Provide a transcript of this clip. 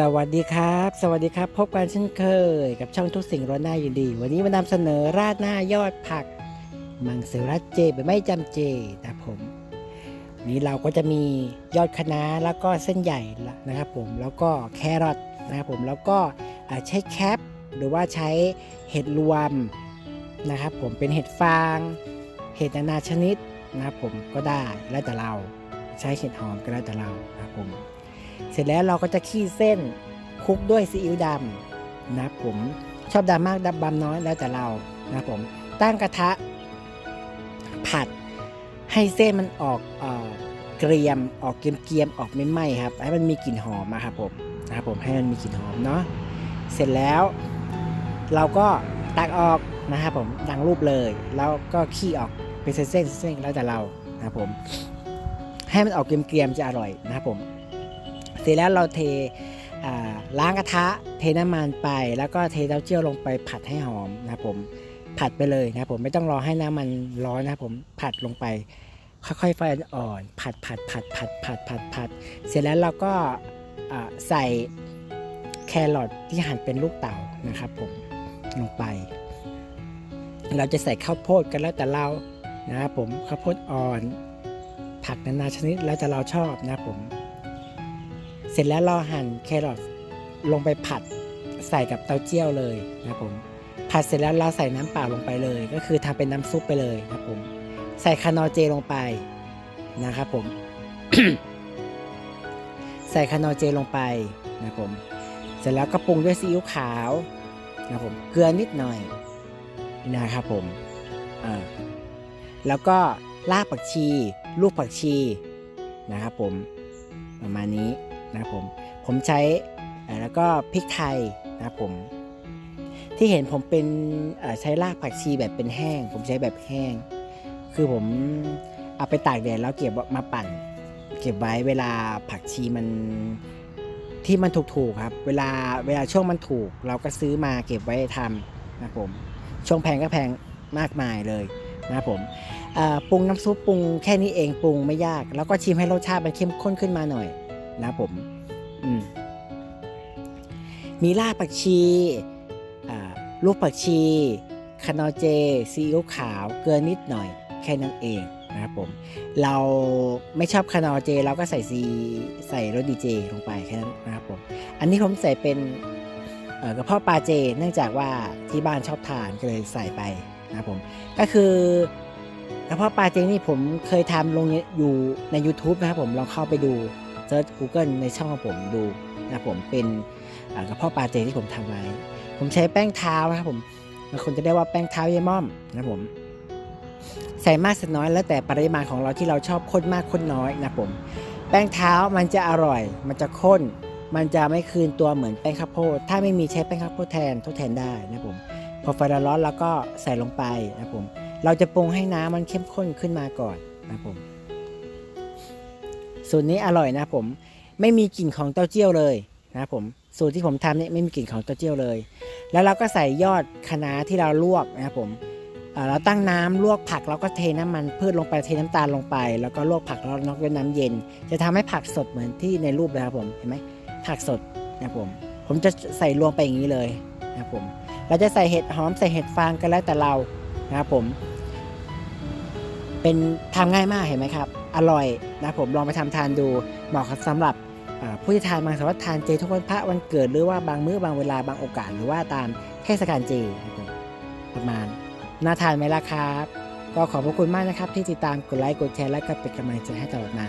สวัสดีครับ สวัสดีครับ พบกันเช่นเคย กับช่องทุกสิ่งร้อนหน้ายินดี วันนี้มานำเสนอราดหน้ายอดผัก มังสวิรัตเจไปไม่จำเจนะครับผม นี้เราก็จะมียอดคะน้าแล้วก็เส้นใหญ่นะครับผมแล้วก็แครอทนะครับผมแล้วก็ใช้แคปหรือว่าใช้เห็ดรวมนะครับผมเป็นเห็ดฟาง เห็ดนานาชนิดนะครับผมก็ได้แล้วแต่เราใช้เห็ดหอมก็แล้วแต่เรานะครับผม เสร็จแล้วเราก็จะขี้เส้นคลุกด้วยซีอิ๊วดำนะผมชอบดำมากดำบำน้อยแล้วแต่เรานะผมตั้งกระทะ ผัดให้เส้นมันออกเอ่อเกรียมออกเกรียมๆออกไม่ไหม้ครับ ให้มันมีกลิ่นหอมอะครับผมนะครับผมให้มันมีกลิ่นหอมเนาะเสร็จแล้ว เราก็ตักออกนะครับผมดังรูปเลย แล้วก็ขี้ออกเป็นเส้นๆแล้วแต่เรานะครับผม ให้มันออกเกรียมๆจะอร่อยนะครับผม สร็จแล้วเราเทล้างกระทะเทน้ำมันไป แล้วก็เทเต้าเจี้ยวลงไปผัดให้หอมนะครับผมผัดไปเลยนะครับผมไม่ต้องรอให้น้ำมันร้อนนะครับผมผัดลงไป ค่อยๆไฟอ่อนผัดผัดผัดผัดผัดผัดผัดเสร็จแล้วเราก็ใส่แครอทที่หั่นเป็นลูกเต๋านะครับผมลงไป เราจะใส่ข้าวโพดกันแล้วแต่เรานะครับผมข้าวโพดอ่อน ผักนานาชนิดแล้วแต่เราชอบนะครับผม เสร็จแล้วเราหั่นแครอทลงไปผัดใส่กับเต้าเจี้ยวเลยนะครับผมผัดเสร็จแล้วเราใส่น้ำเปล่าลงไปเลย ก็คือทำเป็นน้ำซุปไปเลยนะครับผมใส่คานอร์เจลงไปนะครับผม ใส่คานอร์เจลงไปนะครับผมเสร็จแล้วก็ปรุงด้วยซีอิ๊วขาวนะครับผมเกลือนิดหน่อยนะครับผมอ่าแล้วก็รากผักชี ลูกผักชีนะครับผมประมาณนี้ นะครับผมผมใช้แล้วก็พริกไทยนะครับผมที่เห็นผมเป็นใช้รากผักชีแบบเป็นแห้ง ผมใช้แบบแห้ง คือผมเอาไปตากแดดแล้วเก็บมาปั่น เก็บไว้เวลาผักชีมันที่มันถูกๆครับ เวลาเวลาช่วงมันถูก เราก็ซื้อมาเก็บไว้ทำนะผมช่วงแพงก็แพงมากมายเลยนะผมปรุงน้ำซุปปรุงแค่นี้เองปรุงไม่ยาก แล้วก็ชิมให้รสชาติมันเข้มข้นขึ้นมาหน่อยนะผม มีรากผักชีลูกผักชีคานอเจซีอิ๊วขาวเกลือนิดหน่อยแค่นั้นเองนะครับผม เราไม่ชอบคานอเจเราก็ใส่ซีใส่รสดีเจลงไปแค่นั้นนะครับผม อันนี้ผมใส่เป็นกระเพาะปลาเจ เนื่องจากว่าที่บ้านชอบทานก็เลยใส่ไปนะครับผม ก็คือกระเพาะปลาเจนี่ผมเคยทำลงอยู่ใน YouTube นะครับผมลองเข้าไปดู เซิร์ช Google ในช่องของผมดูนะผมเป็นกระเพาะปลาเจที่ผมทำไว้ผมใช้แป้งเท้านะครับผมบางคนจะได้ว่าแป้งเท้าเยม่อมนะผมใส่มากสักน้อยแล้วแต่ปริมาณของเราที่เราชอบข้นมากข้นน้อยนะผมแป้งเท้ามันจะอร่อย มันจะข้น มันจะไม่คืนตัวเหมือนแป้งข้าวโพด ถ้าไม่มีใช้แป้งข้าวโพดแทนทดแทนได้นะผมพอไฟร้อนแล้วก็ใส่ลงไปนะผมเราจะปรุงให้น้ำมันเข้มข้นขึ้นมาก่อนนะผม สูตรนี้อร่อยนะผมไม่มีกลิ่นของเต้าเจี้ยวเลยนะผมสูตรที่ผมทำเนี่ยไม่มีกลิ่นของเต้าเจี้ยวเลย แล้วเราก็ใส่ยอดคะน้าที่เราลวกนะครับผมเราตั้งน้ำลวกผักแล้วก็เทน้ำมันพืชลงไปเทน้ำตาลลงไป แล้วก็ลวกผักแล้วนอกด้วยน้ำเย็น จะทำให้ผักสดเหมือนที่ในรูปเลยครับผมเห็นไหมผักสดนะครับผมผมจะใส่รวมไปอย่างนี้เลยนะครับผมเราจะใส่เห็ดหอมใส่เห็ดฟางกันแล้วแต่เรานะครับผม เป็นทำง่ายมากเห็นไหมครับ อร่อย นะผมลองไปทำทานดูเหมาะสำหรับผู้ที่ทานบางสวิรัตทานเจทุกวันพระวันเกิดหรือว่าบางมื้อบางเวลาบางโอกาสหรือว่าตามเทศกาลเจประมาณน่าทานไหมล่ะครับ ก็ขอบพระคุณมากนะครับที่ติดตามกดไลค์กดแชร์และก็เป็นกำลังใจให้ตลอดมา